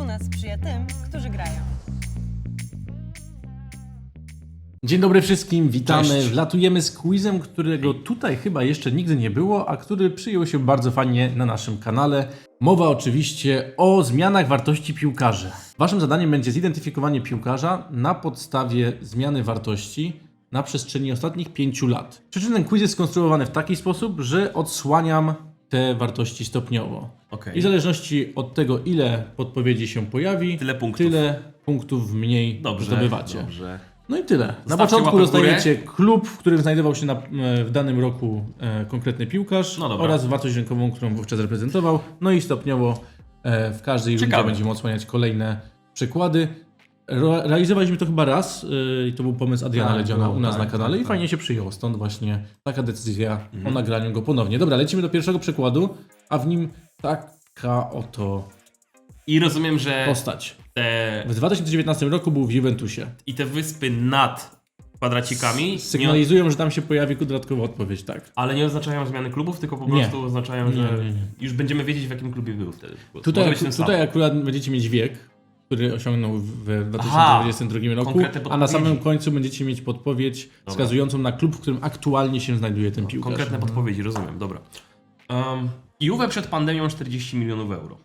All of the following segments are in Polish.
Fortuna sprzyja tym, którzy grają. Dzień dobry wszystkim, witamy. Cześć. Wlatujemy z quizem, którego tutaj chyba jeszcze nigdy nie było, a który przyjął się bardzo fajnie na naszym kanale. Mowa oczywiście o zmianach wartości piłkarzy. Waszym zadaniem będzie zidentyfikowanie piłkarza na podstawie zmiany wartości na przestrzeni ostatnich pięciu lat. Przy czym ten quiz jest skonstruowany w taki sposób, że odsłaniam te wartości stopniowo. Okej. I w zależności od tego, ile podpowiedzi się pojawi, Tyle punktów. tyle punktów mniej Dobrze, zdobywacie. dobrze. No i tyle. Na Zostawcie początku w górę. dostajecie klub, w którym znajdował się na, e, w danym roku e, konkretny piłkarz No oraz wartość rynkową, którą wówczas reprezentował. No i stopniowo e, w każdej rundzie będziemy odsłaniać kolejne przykłady. Re realizowaliśmy to chyba raz e, i to był pomysł Adriana Tak, Ledziona u nas tak, na kanale tak, i tak. fajnie się przyjęło. Stąd właśnie taka decyzja Mhm. o nagraniu go ponownie. Dobra, lecimy do pierwszego przykładu, a w nim taka oto I rozumiem, że postać. te, W 2019 roku był w Juventusie. i te wyspy nad kwadracikami, nie, Sygnalizują, że tam się pojawi dodatkowa odpowiedź, tak. ale nie oznaczają zmiany klubów, tylko po Nie. prostu oznaczają, Nie, że nie, nie. już będziemy wiedzieć w jakim klubie był wtedy. Tutaj, być ten sam. tutaj akurat będziecie mieć wiek, który osiągnął w 2022 roku, konkretne a na podpowiedzi. samym końcu będziecie mieć podpowiedź wskazującą na klub, w którym aktualnie się znajduje ten piłkarz. Konkretne podpowiedzi, rozumiem, dobra. Um, Juve przed pandemią 40 milionów euro.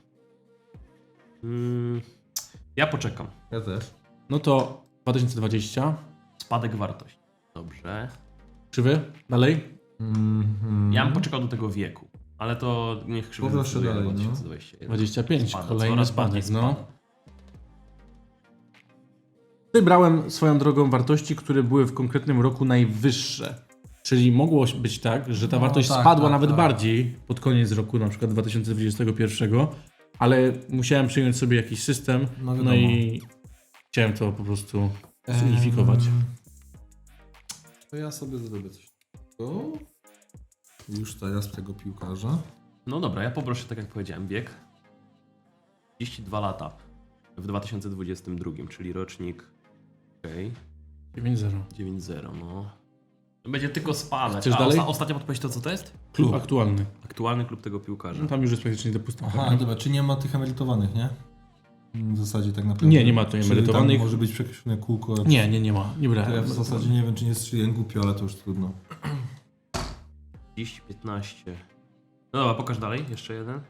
Mm, ja poczekam. Ja też. No to 2020. Spadek wartości. Dobrze. Czy wy? Dalej? Mhm. Ja bym poczekał do tego wieku, ale to niech krzywy Poproszę decyduje na dalej, no. 2021. 25. Spada, Kolejny coraz bardziej spadek. No. spada. Tutaj brałem swoją drogą wartości, które były w konkretnym roku najwyższe. Czyli mogło być tak, że ta No, wartość tak, spadła tak, nawet tak. bardziej pod koniec roku, na przykład 2021, ale musiałem przyjąć sobie jakiś system, No no, i chciałem to po prostu zunifikować. Em, To ja sobie zrobię coś takiego. Już teraz tego piłkarza. No dobra, ja poproszę, tak jak powiedziałem, wiek. 32 lata w 2022, czyli rocznik. Okej, 9-0. 9-0, no. Będzie tylko spadać. Chcesz A dalej? osta- ostatnia podpowiedź to co to jest? Klub aktualny. Aktualny klub tego piłkarza. No, tam już jest praktycznie dopusta. Aha, dobra, czy nie ma tych emerytowanych, nie? W zasadzie tak naprawdę. Nie, nie ma tu Czyli emerytowanych. Tam może być przekreślone kółko. Nie, nie, nie ma. Nie To ja brałem. w zasadzie nie wiem, czy nie strzeliłem głupio, ale to już trudno. 30, 15. No dobra, pokaż dalej, jeszcze jeden.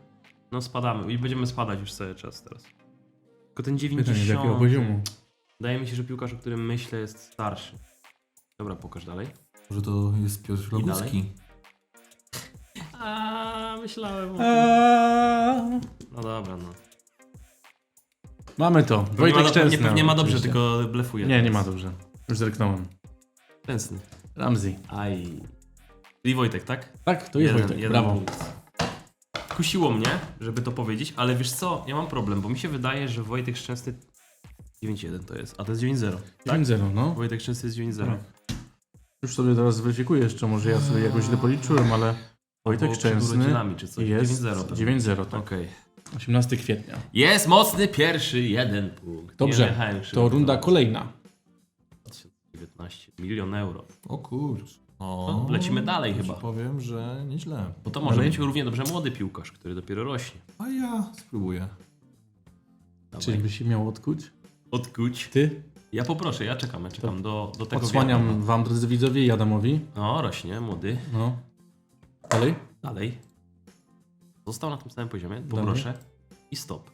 No spadamy i będziemy spadać już cały czas teraz. Tylko ten Pytanie, z 90. jakiego poziomu? Wydaje mi się, że piłkarz, o którym myślę jest starszy. Dobra, pokaż dalej. Może to jest Piotr Roguski. A myślałem o Eee, No dobra, no. Mamy to. Wojtek ma, Szczęsny. nie, nie ma dobrze, oczywiście. tylko blefuje. Nie, nie ma dobrze. Już zerknąłem. Szczęsny. Ramsey. Aj. Czyli Wojtek, tak? Tak, to jest Jeden- Wojtek. Brawo. punkt. Kusiło mnie, żeby to powiedzieć, ale wiesz co, ja mam problem, bo mi się wydaje, że Wojtek Szczęsny 9-1 to jest, a to jest 9-0. Tak? 9-0, no. Wojtek Szczęsny jest 9-0. Tak. Już sobie teraz zweryfikuję jeszcze, może ja sobie jakoś źle policzyłem, ale Wojtek przed Szczęsny urodzinami czy coś. jest 9-0. pewnie. 9-0, tak. Okej. 18 kwietnia. Jest mocny pierwszy jeden punkt. Nie Dobrze, jechałem to krzywo. runda kolejna. 2019, milion euro. O kurcz. O, No, lecimy dalej chyba. powiem, że nieźle. Bo to może być równie dobrze młody piłkarz, który dopiero rośnie. A ja spróbuję. Czyli by się miał odkuć? Odkuć. Ty? Ja poproszę, ja czekam, ja czekam do, do tego Odsłaniam wiatru. wam, drodzy widzowie, i Adamowi. No, rośnie, młody. No. Dalej? Dalej. Został na tym samym poziomie. Poproszę. I stop.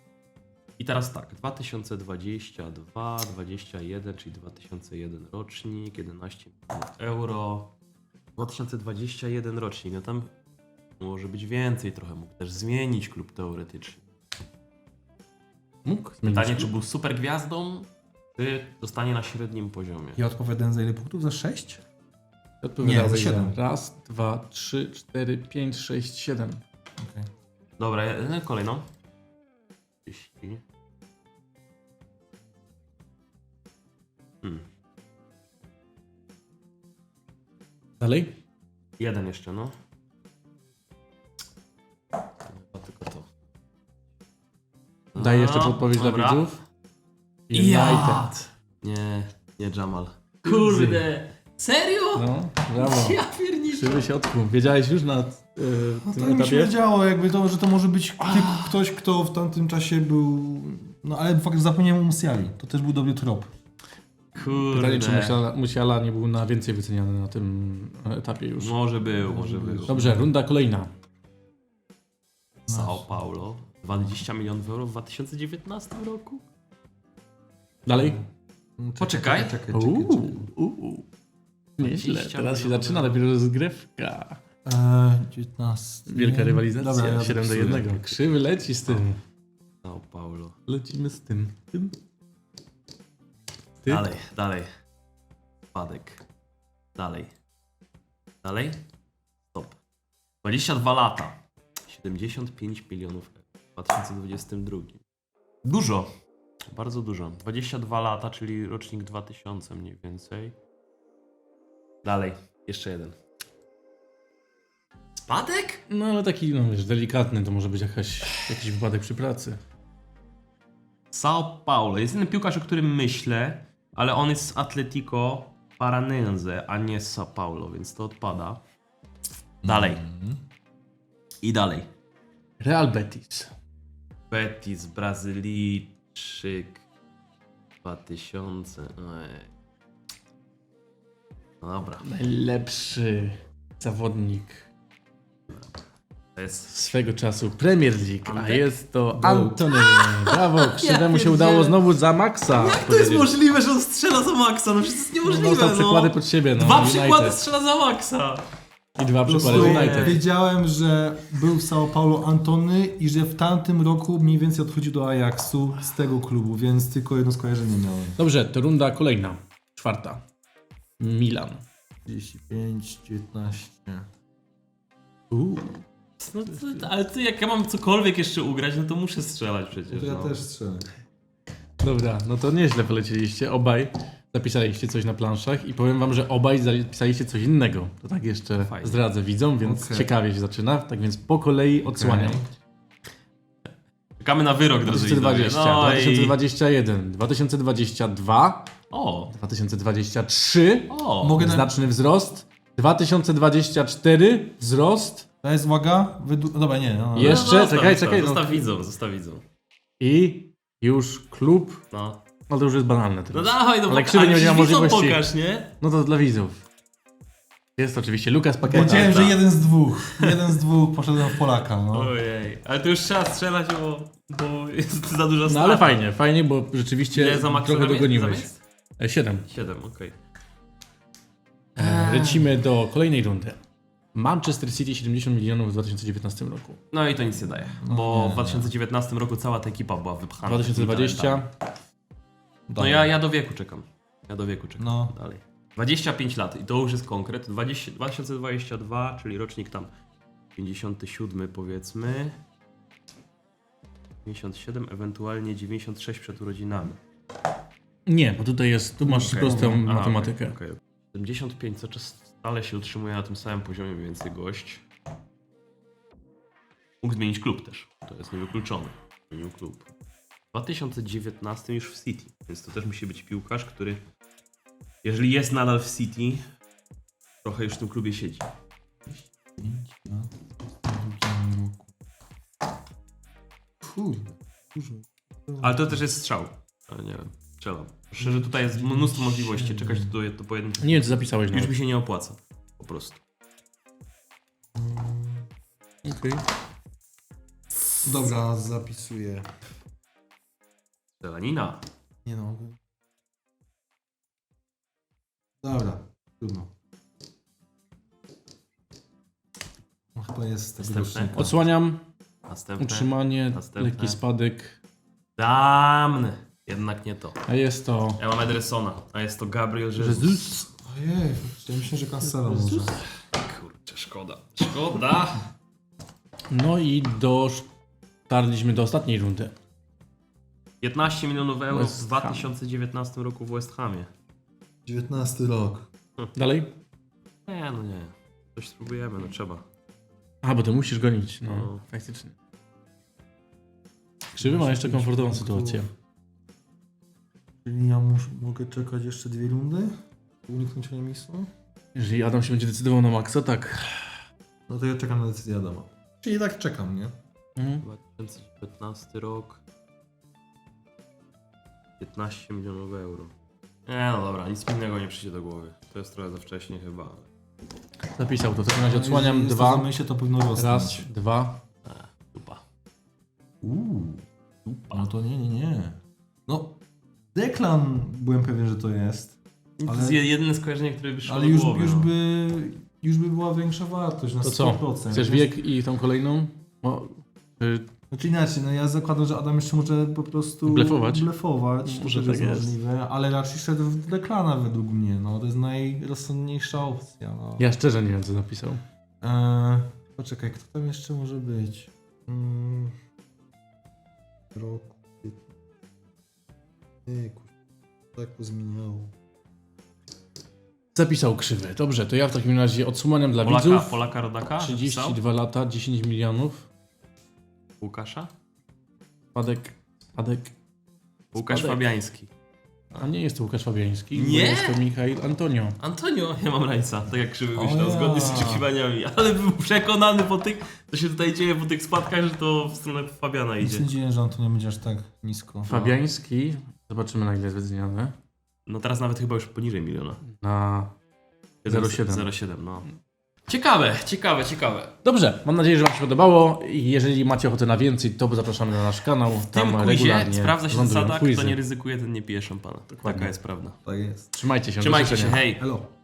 I teraz tak, 2022, 21, czyli 2001 rocznik, 11 milionów euro. 2021 rocznik, no tam może być więcej trochę, mógł też zmienić klub teoretycznie. Mógł zmienić Pytanie, klub? czy był super gwiazdą, czy zostanie na średnim poziomie. Ja odpowiadałem za ile punktów? Za 6? Odpowiadałeś Nie, za siedem. Raz, dwa, trzy, cztery, pięć, sześć, siedem. Okej. Dobra, ja- kolejną. 30. Hmm. Dalej? Jeden jeszcze, no. Chyba tylko to. Daj jeszcze No, podpowiedź dla dobra. Widzów. Ja! Nie, nie Jamal. Kurde! Serio? No, brawo. Ja pierniczę. Krzywy środku. Wiedziałeś już na y, No tym tak mi się etapie? wiedziało, jakby to, że to może być tylko ktoś, kto w tamtym czasie był... No ale fakt, że zapomniałem o Musiali. To też był dobry trop. Kurde. Pytanie, czy Musiala, Musiala nie był na więcej wyceniany na tym etapie już. Może był, może był. Dobrze, runda kolejna. Sao Paulo. 20 milionów euro w 2019 roku? Dalej. Czekaj, Poczekaj. Czekaj, czekaj, czekaj. Uuu. Nieźle, 20 teraz się zaczyna dopiero rozgrywka. Eee, 19. Wielka rywalizacja, Dobra, ja 7 do zapisuję. 1. Krzywy leci z tym. Sao Paulo. Lecimy z tym. tym. Ty? Dalej, dalej. Spadek. Dalej. Dalej. Stop. 22 lata. 75 milionów euro. W 2022. Dużo. Bardzo dużo. 22 lata, czyli rocznik 2000 mniej więcej. Dalej. Jeszcze jeden. Spadek? No ale taki, no wiesz, delikatny, to może być jakaś, jakiś wypadek przy pracy. Sao Paulo. Jest jeden piłkarz, o którym myślę, ale on jest z Atletico Paranense, a nie z Sao Paulo, więc to odpada. Dalej. I dalej. Real Betis. Betis, Brazylijczyk. 2000. Ej. No dobra. Najlepszy zawodnik To jest. swego czasu Premier League, a jest to Antony. Brawo, Krzywemu się udało znowu za Maxa. powiedzieć. możliwe, że on strzela za Maxa? No przecież to jest No, Dostał przykłady pod siebie. No, Dwa United. przykłady strzela za Maxa. I dwa przykłady prostu United. wiedziałem, że był w São Paulo Antony i że w tamtym roku mniej więcej odchodził do Ajaxu z tego klubu, więc tylko jedno skojarzenie miałem. Dobrze, to runda kolejna. Czwarta. Milan. 35, 19. Uuu. No, to, ale ty, jak ja mam cokolwiek jeszcze ugrać, no to muszę strzelać przecież. To ja no. też strzelę. Dobra, no to nieźle polecieliście. Obaj zapisaliście coś na planszach i powiem wam, że obaj zapisaliście coś innego. To tak jeszcze Fajnie. zdradzę widzom, więc Okej. ciekawie się zaczyna. Tak więc po kolei odsłaniam. Czekamy na wyrok, drodzy 2020, widzowie. No i... 2021, 2022, O, 2023, o. Mogę na... znaczny wzrost, 2024, wzrost To jest uwaga? Wydu... Dobra, nie. No, no. Jeszcze? zostaw, czekaj, zostaw, czekaj, no. Zostaw widzą, zostaw widzą. i już klub, No. No to już jest banalne No teraz. dawaj, no Ale krzywy nie będzie miał możliwości. pokaż, nie? No to dla widzów. Jest oczywiście Lukas Pakieta. Wiedziałem, że tak. jeden z dwóch. Jeden z dwóch poszedłem w Polaka, no. Ojej, ale to już trzeba strzelać, bo, bo jest za dużo No strata. ale fajnie, fajnie, bo rzeczywiście Ile za trochę dogoniłeś. zamiast? E, Siedem. Siedem, okej. E, Lecimy do kolejnej rundy. Manchester City 70 milionów w 2019 roku. No i to nic nie daje, bo w 2019 roku cała ta ekipa była wypchana. 2020 No ja, ja do wieku czekam. Ja do wieku czekam. No. Dalej. 25 lat i to już jest konkret. 20, 2022, czyli rocznik tam 57 powiedzmy. 57, ewentualnie 96 przed urodzinami. Nie, bo tutaj jest, tu masz Okej. prostą Aha, matematykę. okej, okej. 75 cały czas stale się utrzymuje na tym samym poziomie mniej więcej gość. Mógł zmienić klub też. To jest niewykluczone. Zmienił klub. W 2019 już w City, więc to też musi być piłkarz, który jeżeli jest nadal w City, trochę już w tym klubie siedzi. 5 lat w roku. Kurde, dużo. Ale to też jest strzał. Ale nie wiem, strzelam. Szczerze, tutaj jest mnóstwo możliwości. Czekać do, do pojedynczych. Nie wiem, czy zapisałeś Już nawet. mi się nie opłaca. Po prostu. Okej. Dobra, zapisuję. Zelanina. Nie no. Dobra, trudno. No chyba jest z tego Następne. rocznika. Odsłaniam, Następne. utrzymanie, Następne. lekki spadek. Damn! Jednak nie to. A jest to Ja mam Edersona, a jest to Gabriel Jesus. Ojej, ja myślę, że Cancelo może. Kurczę, szkoda. Szkoda! No i dotarliśmy do ostatniej rundy. 15 milionów euro West w Ham. 2019 roku w West Hamie. 19 rok. Dalej? Nie, no nie. Coś spróbujemy, no trzeba. A, bo ty musisz gonić. No, No. faktycznie. Krzywy ma jeszcze komfortową sytuację. Czyli ja mus, mogę czekać jeszcze dwie rundy? Uniknąć remisu? Jeżeli Adam się będzie decydował na maksa, tak. No to ja czekam na decyzję Adama. Czyli tak czekam, nie? Mhm. 2019 rok. 15 milionów euro. Nie no dobra, nic innego nie przyjdzie do głowy. To jest trochę za wcześnie chyba. Zapisał to. W takim razie No, odsłaniam jest dwa. to za myślę, to powinno rosnąć. Raz, dwa. E, dupa. Uuu. No to nie, nie, nie. No, Deklan byłem pewien, że to jest. To Ale- jest jedyne skojarzenie, które wyszło Ale do już, głowy. już, no. by, już by była większa wartość na To co? 100%. Chcesz wiek i tą kolejną? O, y, Znaczy inaczej, no ja zakładam, że Adam jeszcze może po prostu Blefować. blefować to Może też tak jest jest. możliwe, ale raczej szedł w Deklana według mnie, no to jest najrozsądniejsza opcja. No. ja szczerze nie wiem, co napisał. Eee, poczekaj, kto tam jeszcze może być? Mm, roku. Jejku, tak pozmieniało. Zapisał krzywy. Dobrze, to ja w takim razie odsłaniam dla Polaka, widzów. Polaka Rodaka? 32 lata, 10 milionów. Łukasza? Spadek, spadek. Łukasz Spadek. Fabiański. A nie jest to Łukasz Fabiański. bo Nie? Jest to Michael Antonio. Antonio, ja mam rajca, tak jak krzywy myślał, ja. zgodnie z oczekiwaniami. Ale był przekonany po tych, co się tutaj dzieje po tych spadkach, że to w stronę Fabiana Nie idzie. sądziłem, że Antonio będzie aż tak nisko. Fabiański. Zobaczymy na ile jest wyceniany. No teraz nawet chyba już poniżej miliona. Na 0,7. 0,7, no. Ciekawe, ciekawe, ciekawe. Dobrze, mam nadzieję, że Wam się podobało. I jeżeli macie ochotę na więcej, to zapraszamy na nasz kanał. W tym Tam quizie regularnie sprawdza się lądują zasada, quizy. kto nie ryzykuje, ten nie pije szampana. Taka jest prawda. Tak jest. Trzymajcie się. do Trzymajcie się, hej! Hello.